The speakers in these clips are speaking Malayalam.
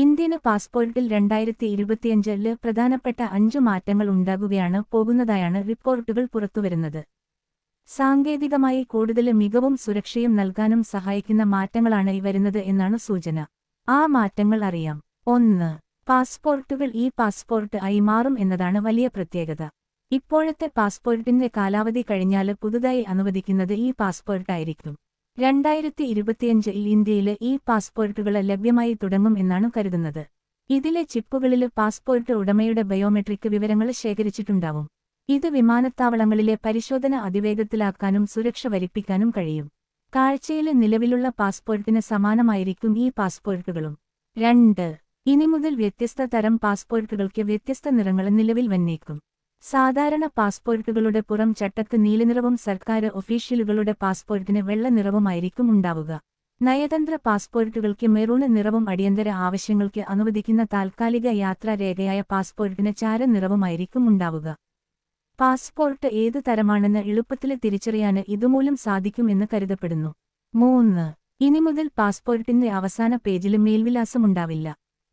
ഇന്ത്യന് പാസ്പോർട്ടിൽ രണ്ടായിരത്തി ഇരുപത്തിയഞ്ചിൽ പ്രധാനപ്പെട്ട അഞ്ചു മാറ്റങ്ങൾ ഉണ്ടാകുകയാണ് പോകുന്നതായാണ് റിപ്പോർട്ടുകൾ പുറത്തുവരുന്നത്. സാങ്കേതികമായി കൂടുതൽ മികവും സുരക്ഷയും നൽകാനും സഹായിക്കുന്ന മാറ്റങ്ങളാണ് ഈ വരുന്നത് എന്നാണ് സൂചന. ആ മാറ്റങ്ങൾ അറിയാം. ഒന്ന് പാസ്പോർട്ടുകൾ ഈ പാസ്പോർട്ട് ആയി മാറും എന്നതാണ് വലിയ പ്രത്യേകത. ഇപ്പോഴത്തെ പാസ്പോർട്ടിന്റെ കാലാവധി കഴിഞ്ഞാൽ പുതുതായി അനുവദിക്കുന്നത് ഈ പാസ്പോർട്ടായിരിക്കും. രണ്ടായിരത്തി ഇരുപത്തിയഞ്ചിൽ ഇന്ത്യയിലെ ഈ പാസ്പോർട്ടുകൾ ലഭ്യമായി തുടങ്ങും എന്നാണ് കരുതുന്നത്. ഇതിലെ ചിപ്പുകളിൽ പാസ്പോർട്ട് ഉടമയുടെ ബയോമെട്രിക് വിവരങ്ങൾ ശേഖരിച്ചിട്ടുണ്ടാവും. ഇത് വിമാനത്താവളങ്ങളിലെ പരിശോധന അതിവേഗത്തിലാക്കാനും സുരക്ഷ വരിപ്പിക്കാനും കഴിയും. കാഴ്ചയിൽ നിലവിലുള്ള പാസ്പോർട്ടിന് സമാനമായിരിക്കും ഈ പാസ്പോർട്ടുകളും. രണ്ട് ഇനി മുതൽ വ്യത്യസ്ത തരം പാസ്പോർട്ടുകൾക്ക് വ്യത്യസ്ത നിറങ്ങൾ നിലവിൽ വന്നേക്കും. സാധാരണ പാസ്പോർട്ടുകളുടെ പുറം ചട്ടത്ത് നീലനിറവും സർക്കാർ ഒഫീഷ്യലുകളുടെ പാസ്പോർട്ടിന് വെള്ള നിറവുമായിരിക്കും ഉണ്ടാവുക. നയതന്ത്ര പാസ്പോർട്ടുകൾക്ക് മെറൂണ് നിറവും അടിയന്തര ആവശ്യങ്ങൾക്ക് അനുവദിക്കുന്ന താൽക്കാലിക യാത്രാരേഖയായ പാസ്പോർട്ടിന് ചാര നിറവുമായിരിക്കും ഉണ്ടാവുക. പാസ്പോർട്ട് ഏതു തരമാണെന്ന് എളുപ്പത്തിൽ തിരിച്ചറിയാൻ ഇതുമൂലം സാധിക്കുമെന്ന് കരുതപ്പെടുന്നു. മൂന്ന്. ഇനി മുതൽ പാസ്പോർട്ടിന്റെ അവസാന പേജിൽ മേൽവിലാസമുണ്ടാവില്ല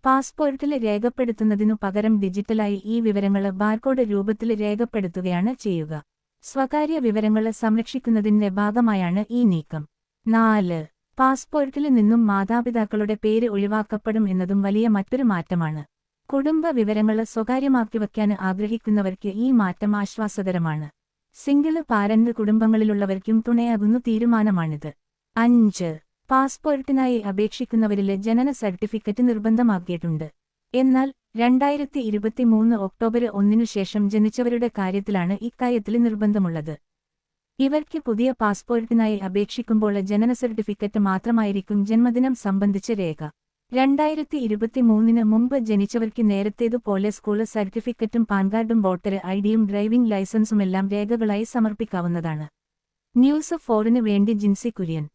പാസ്പോർട്ടിൽ രേഖപ്പെടുത്തുന്നതിനു പകരം ഡിജിറ്റലായി ഈ വിവരങ്ങൾ ബാർകോഡ് രൂപത്തിൽ രേഖപ്പെടുത്തുകയാണ് ചെയ്യുക. സ്വകാര്യ വിവരങ്ങൾ സംരക്ഷിക്കുന്നതിന്റെ ഭാഗമായാണ് ഈ നീക്കം. നാല്. പാസ്പോർട്ടിൽ നിന്നും മാതാപിതാക്കളുടെ പേര് ഒഴിവാക്കപ്പെടും എന്നതും വലിയ മറ്റൊരു മാറ്റമാണ്. കുടുംബ വിവരങ്ങൾ സ്വകാര്യമാക്കി വയ്ക്കാൻ ആഗ്രഹിക്കുന്നവർക്ക് ഈ മാറ്റം ആശ്വാസകരമാണ്. സിംഗിൾ പാരന്റ് കുടുംബങ്ങളിലുള്ളവർക്കും തുണയാകുന്നു തീരുമാനമാണിത്. അഞ്ച്. പാസ്പോർട്ടിനായി അപേക്ഷിക്കുന്നവരിൽ ജനന സർട്ടിഫിക്കറ്റ് നിർബന്ധമാക്കിയിട്ടുണ്ട്. എന്നാൽ രണ്ടായിരത്തി ഇരുപത്തിമൂന്ന് ഒക്ടോബർ ഒന്നിനുശേഷം ജനിച്ചവരുടെ കാര്യത്തിലാണ് ഇക്കാര്യത്തിൽ നിർബന്ധമുള്ളത്. ഇവർക്ക് പുതിയ പാസ്പോർട്ടിനായി അപേക്ഷിക്കുമ്പോൾ ജനന സർട്ടിഫിക്കറ്റ് മാത്രമായിരിക്കും ജന്മദിനം സംബന്ധിച്ച രേഖ. രണ്ടായിരത്തി ഇരുപത്തിമൂന്നിന് മുമ്പ് ജനിച്ചവർക്ക് നേരത്തേതുപോലെ സ്കൂൾ സർട്ടിഫിക്കറ്റും പാൻ കാർഡും വോട്ടർ ഐ ഡിയും ഡ്രൈവിംഗ് ലൈസൻസുമെല്ലാം രേഖകളായി സമർപ്പിക്കാവുന്നതാണ്. ന്യൂസ് ഫോറിന് വേണ്ടി ജിൻസി കുര്യൻ.